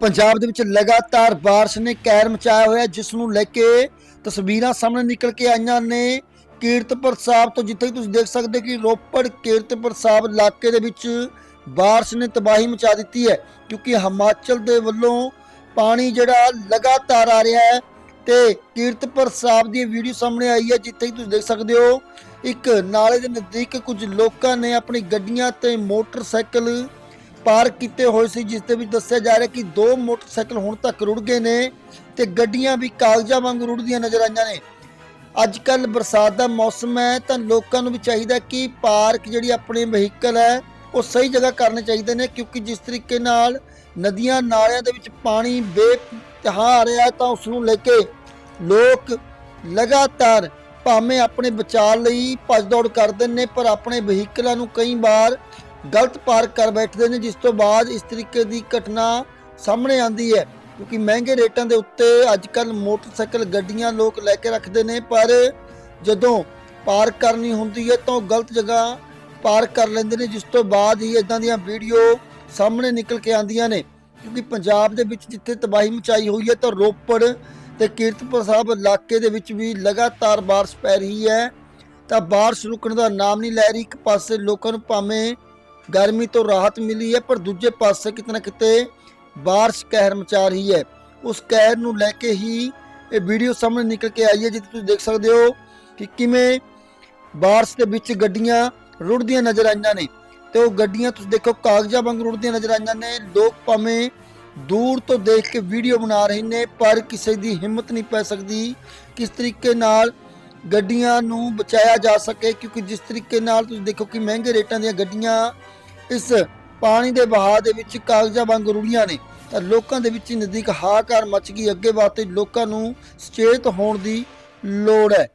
ਪੰਜਾਬ ਦੇ ਵਿੱਚ ਲਗਾਤਾਰ ਬਾਰਿਸ਼ ਨੇ ਕਹਿਰ ਮਚਾਇਆ ਹੋਇਆ, ਜਿਸ ਨੂੰ ਲੈ ਕੇ ਤਸਵੀਰਾਂ ਸਾਹਮਣੇ ਨਿਕਲ ਕੇ ਆਈਆਂ ਨੇ। ਕੀਰਤਪੁਰ ਸਾਹਿਬ ਤੋਂ ਜਿੱਥੇ ਤੁਸੀਂ ਦੇਖ ਸਕਦੇ ਹੋ ਕਿ ਰੋਪੜ ਕੀਰਤਪੁਰ ਸਾਹਿਬ ਇਲਾਕੇ ਦੇ ਵਿੱਚ ਬਾਰਿਸ਼ ਨੇ ਤਬਾਹੀ ਮਚਾ ਦਿੱਤੀ ਹੈ, ਕਿਉਂਕਿ ਹਿਮਾਚਲ ਦੇ ਵੱਲੋਂ ਪਾਣੀ ਜਿਹੜਾ ਲਗਾਤਾਰ ਆ ਰਿਹਾ ਹੈ ਤੇ ਕੀਰਤਪੁਰ ਸਾਹਿਬ ਦੀ ਵੀਡੀਓ ਸਾਹਮਣੇ ਆਈ ਹੈ, ਜਿੱਥੇ ਤੁਸੀਂ ਦੇਖ ਸਕਦੇ ਹੋ, ਇੱਕ ਨਾਲੇ ਦੇ ਨਜ਼ਦੀਕ ਕੁਝ ਲੋਕਾਂ ਨੇ ਆਪਣੀ ਗੱਡੀਆਂ ਤੇ ਮੋਟਰਸਾਈਕਲ ਪਾਰਕ ਕੀਤੇ ਹੋਏ ਸੀ, ਜਿਸ ਦੇ ਵਿੱਚ ਦੱਸਿਆ ਜਾ ਰਿਹਾ ਕਿ ਦੋ ਮੋਟਰਸਾਈਕਲ ਹੁਣ ਤੱਕ ਰੁੜ ਗਏ ਨੇ ਤੇ ਗੱਡੀਆਂ ਵੀ ਕਾਗਜ਼ਾਂ ਵਾਂਗ ਰੁੜਦੀਆਂ ਨਜ਼ਰ ਆਈਆਂ ਨੇ। ਅੱਜ ਕੱਲ ਬਰਸਾਤ ਦਾ ਮੌਸਮ ਹੈ, ਤਾਂ ਲੋਕਾਂ ਨੂੰ ਵੀ ਚਾਹੀਦਾ ਕਿ ਪਾਰਕ ਜਿਹੜੀ ਆਪਣੇ ਵਹੀਕਲ ਹੈ, ਉਹ ਸਹੀ ਜਗ੍ਹਾ ਕਰਨੇ ਚਾਹੀਦੇ ਨੇ, ਕਿਉਂਕਿ ਜਿਸ ਤਰੀਕੇ ਨਾਲ ਨਦੀਆਂ ਨਾਲਿਆਂ ਦੇ ਵਿੱਚ ਪਾਣੀ ਬੇਤਹਾ ਆ ਰਿਹਾ ਤਾਂ ਉਸ ਨੂੰ ਲੈ ਕੇ ਲੋਕ ਲਗਾਤਾਰ ਭਾਵੇਂ ਆਪਣੇ ਬਚਾਅ ਲਈ ਭੱਜ ਦੌੜ ਕਰਦੇ ਨੇ, ਪਰ ਆਪਣੇ ਵਹੀਕਲਾਂ ਨੂੰ ਕਈ ਵਾਰ ਗਲਤ ਪਾਰਕ ਕਰ ਬੈਠਦੇ ਨੇ, ਜਿਸ ਤੋਂ ਬਾਅਦ ਇਸ ਤਰੀਕੇ ਦੀ ਘਟਨਾ ਸਾਹਮਣੇ ਆਂਦੀ ਹੈ, ਕਿਉਂਕਿ ਮਹਿੰਗੇ ਰੇਟਾਂ ਦੇ ਉੱਤੇ ਅੱਜ ਕੱਲ ਮੋਟਰਸਾਈਕਲ ਗੱਡੀਆਂ ਲੋਕ ਲੈ ਕੇ ਰੱਖਦੇ ਨੇ, ਪਰ ਜਦੋਂ ਪਾਰਕ ਕਰਨੀ ਹੁੰਦੀ ਹੈ, ਤਾਂ ਉਹ ਗਲਤ ਜਗ੍ਹਾ ਪਾਰਕ ਕਰ ਲੈਂਦੇ ਨੇ, ਜਿਸ ਤੋਂ ਬਾਅਦ ਹੀ ਇਦਾਂ ਦੀਆਂ ਵੀਡੀਓ ਸਾਹਮਣੇ ਨਿਕਲ ਕੇ ਆਉਂਦੀਆਂ ਨੇ, ਕਿਉਂਕਿ ਪੰਜਾਬ ਦੇ ਵਿੱਚ ਜਿੱਥੇ ਤਬਾਹੀ ਮਚਾਈ ਹੋਈ ਹੈ, ਤਾਂ ਰੋਪੜ ਤੇ ਕੀਰਤਪੁਰ ਸਾਹਿਬ ਇਲਾਕੇ ਦੇ ਵਿੱਚ ਵੀ ਲਗਾਤਾਰ ਬਾਰਿਸ਼ ਪੈ ਰਹੀ ਹੈ, ਤਾਂ ਬਾਰਿਸ਼ ਰੁਕਣ ਦਾ ਨਾਮ ਨਹੀਂ ਲੈ ਰਹੀ, ਇੱਕ ਪਾਸੇ ਲੋਕਾਂ ਨੂੰ ਭਾਵੇਂ ਗਰਮੀ ਤੋਂ ਰਾਹਤ ਮਿਲੀ ਹੈ, ਪਰ ਦੂਜੇ ਪਾਸੇ ਕਿਤੇ ਨਾ ਕਿਤੇ ਬਾਰਿਸ਼ ਕਹਿਰ ਮਚਾ ਰਹੀ ਹੈ। ਉਸ ਕਹਿਰ ਨੂੰ ਲੈ ਕੇ ਹੀ ਇਹ ਵੀਡੀਓ ਸਾਹਮਣੇ ਨਿਕਲ ਕੇ ਆਈ ਹੈ, ਜਿੱਥੇ ਤੁਸੀਂ ਦੇਖ ਸਕਦੇ ਹੋ ਕਿ ਕਿਵੇਂ ਬਾਰਿਸ਼ ਦੇ ਵਿੱਚ ਗੱਡੀਆਂ ਰੁੜਦੀਆਂ ਨਜ਼ਰ ਆਈਆਂ ਨੇ ਤੇ ਉਹ ਗੱਡੀਆਂ ਤੁਸੀਂ ਦੇਖੋ, ਕਾਗਜ਼ਾਂ ਵਾਂਗ ਰੁੜਦੀਆਂ ਨਜ਼ਰ ਆਈਆਂ ਨੇ। ਲੋਕ ਭਾਵੇਂ ਦੂਰ ਤੋਂ ਦੇਖ ਕੇ ਵੀਡੀਓ ਬਣਾ ਰਹੇ ਨੇ, ਪਰ ਕਿਸੇ ਦੀ ਹਿੰਮਤ ਨਹੀਂ ਪੈ ਸਕਦੀ ਕਿਸ ਤਰੀਕੇ ਨਾਲ ਗੱਡੀਆਂ ਨੂੰ ਬਚਾਇਆ ਜਾ ਸਕੇ, ਕਿਉਂਕਿ ਜਿਸ ਤਰੀਕੇ ਨਾਲ ਤੁਸੀਂ ਦੇਖੋ ਕਿ ਮਹਿੰਗੇ ਰੇਟਾਂ ਦੀਆਂ ਗੱਡੀਆਂ ਇਸ ਪਾਣੀ ਦੇ ਵਹਾਅ ਦੇ ਵਿੱਚ ਕਾਗਜ਼ਾਂ ਵਾਂਗ ਰੁੜੀਆਂ ਨੇ, ਤਾਂ ਲੋਕਾਂ ਦੇ ਵਿੱਚ ਨਜ਼ਦੀਕ ਹਾਕਾਰ ਮਚ ਗਈ, ਅੱਗੇ ਵਾਸਤੇ ਲੋਕਾਂ ਨੂੰ ਸੁਚੇਤ ਹੋਣ ਦੀ ਲੋੜ ਹੈ।